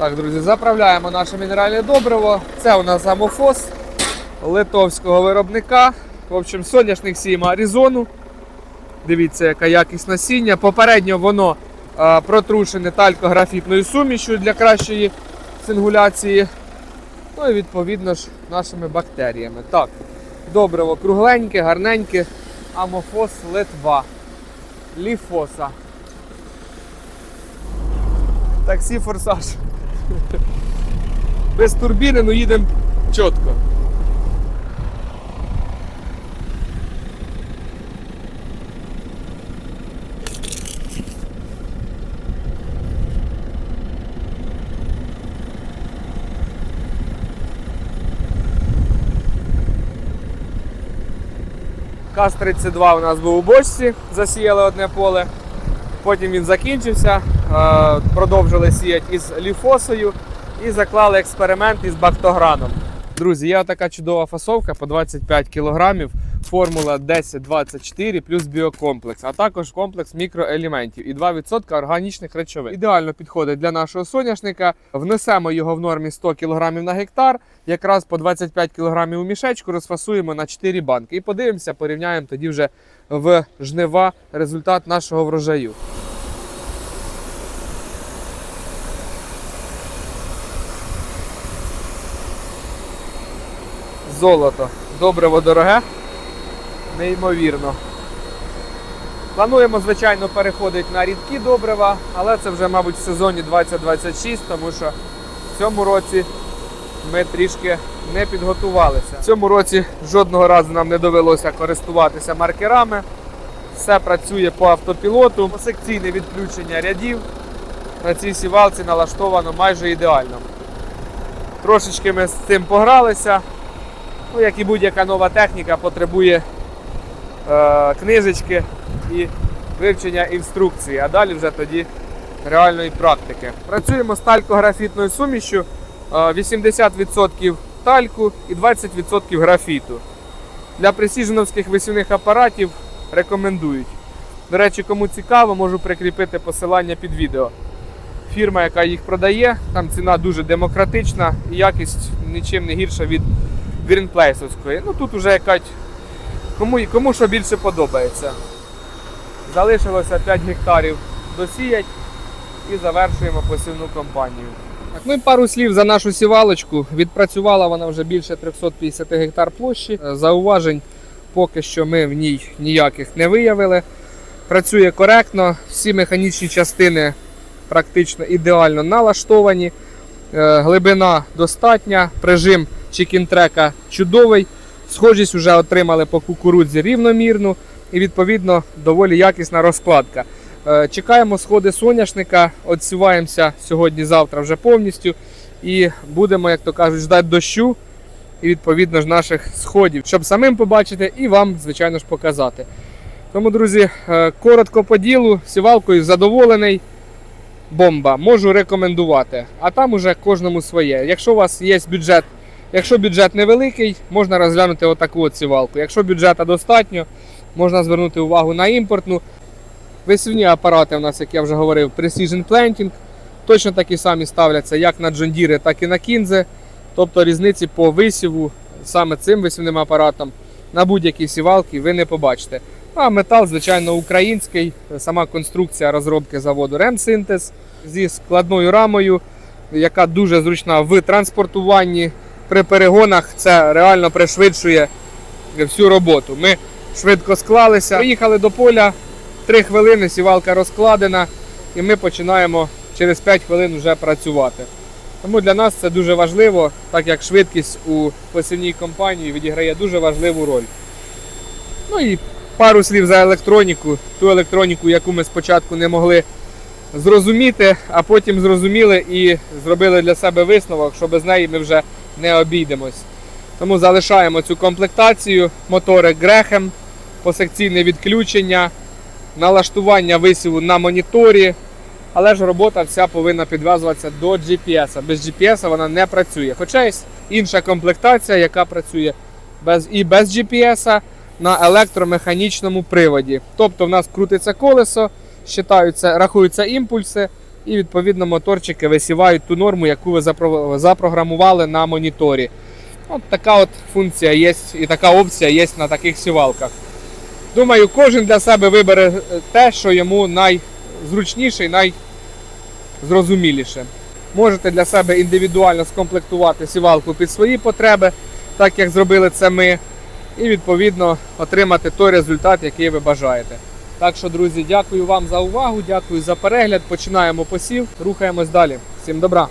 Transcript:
Так, друзі, заправляємо наше мінеральне добриво. Це у нас амофос литовського виробника. В общем, соняшник сіємо Аризону. Дивіться, яка якість насіння. Попередньо воно а, протрушене талькографітною сумішю для кращої сингуляції. Ну і відповідно ж нашими бактеріями. Так, добриво кругленьке, гарненьке. Амофос Литва. Ліфоса. Таксі форсаж. Без турбіни, ну їдемо чітко. КАЗ-32 у нас був у бочці, засіяли одне поле. Потім він закінчився, е, продовжили сіяти із ліфосою і заклали експеримент із бактограном. Друзі, є така чудова фасовка по 25 кг, формула 1024 плюс біокомплекс, а також комплекс мікроелементів і 2% органічних речовин. Ідеально підходить для нашого соняшника. Внесемо його в нормі 100 кг на гектар, якраз по 25 кг у мішечку розфасуємо на 4 банки. І подивимося, порівняємо тоді вже в жнива результат нашого врожаю. Золото. Добриво дороге. Неймовірно. Плануємо, звичайно, переходити на рідкі добрива, але це вже, мабуть, в сезоні 2026, тому що в цьому році ми трішки не підготувалися. В цьому році жодного разу нам не довелося користуватися маркерами. Все працює по автопілоту. Посекційне відключення рядів на цій сівалці налаштовано майже ідеально. Трошечки ми з цим погралися. Ну, як і будь-яка нова техніка, потребує е, книжечки і вивчення інструкції, а далі вже тоді реальної практики. Працюємо з талькографітною сумішю, е, 80% тальку і 20% графіту. Для пресіженовських висівних апаратів рекомендують. До речі, кому цікаво, можу прикріпити посилання під відео. Фірма, яка їх продає, там ціна дуже демократична і якість нічим не гірша від Грінплейсовської. Ну тут вже якась кому, кому що більше подобається. Залишилося 5 гектарів досіять і завершуємо посівну кампанію. Так, ну і пару слів за нашу сівалочку. Відпрацювала вона вже більше 350 гектар площі. Е, Зауважень поки що ми в ній ніяких не виявили. Працює коректно, всі механічні частини практично ідеально налаштовані. Е, Глибина достатня, прижим чікінтрека чудовий. Схожість вже отримали по кукурудзі рівномірну і відповідно доволі якісна розкладка. Е, Чекаємо сходи соняшника, відсіваємося сьогодні-завтра вже повністю і будемо, як то кажуть, ждати дощу і відповідно ж наших сходів, щоб самим побачити і вам, звичайно ж, показати. Тому, друзі, е, коротко по ділу, сівалкою задоволений. Бомба, можу рекомендувати. А там уже кожному своє. Якщо у вас є бюджет, якщо бюджет невеликий, можна розглянути отаку от сівалку. Якщо бюджету достатньо, можна звернути увагу на імпортну. Висівні апарати у нас, як я вже говорив, Precision Planting. Точно такі самі ставляться як на Deere, так і на Kinze. Тобто різниці по висіву саме цим висівним апаратом на будь-якій сівалці ви не побачите. А метал, звичайно, український, сама конструкція розробки заводу Ремсинтез зі складною рамою, яка дуже зручна в транспортуванні. При перегонах це реально пришвидшує всю роботу. Ми швидко склалися, приїхали до поля, 3 хвилини, сівалка розкладена, і ми починаємо через 5 хвилин вже працювати. Тому для нас це дуже важливо, так як швидкість у посівній компанії відіграє дуже важливу роль. Ну і пару слів за електроніку, ту електроніку, яку ми спочатку не могли зрозуміти, а потім зрозуміли і зробили для себе висновок, що без неї ми вже не обійдемось. Тому залишаємо цю комплектацію, мотори Грехем, посекційне відключення, налаштування висіву на моніторі. Але ж робота вся повинна підв'язуватися до GPS. Без GPS вона не працює. Хоча є інша комплектація, яка працює без, і без GPS на електромеханічному приводі. Тобто в нас крутиться колесо, рахуються імпульси, І відповідно моторчики висівають ту норму, яку ви запрограмували на моніторі. От така от функція є і така опція є на таких сівалках. Думаю, кожен для себе вибере е, те, що йому найзручніше і найзрозуміліше. Можете для себе індивідуально скомплектувати сівалку під свої потреби, так як зробили це ми, і відповідно отримати той результат, який ви бажаєте. Так що, друзі, дякую вам за увагу, дякую за перегляд. Починаємо посів, рухаємось далі. Всім добра!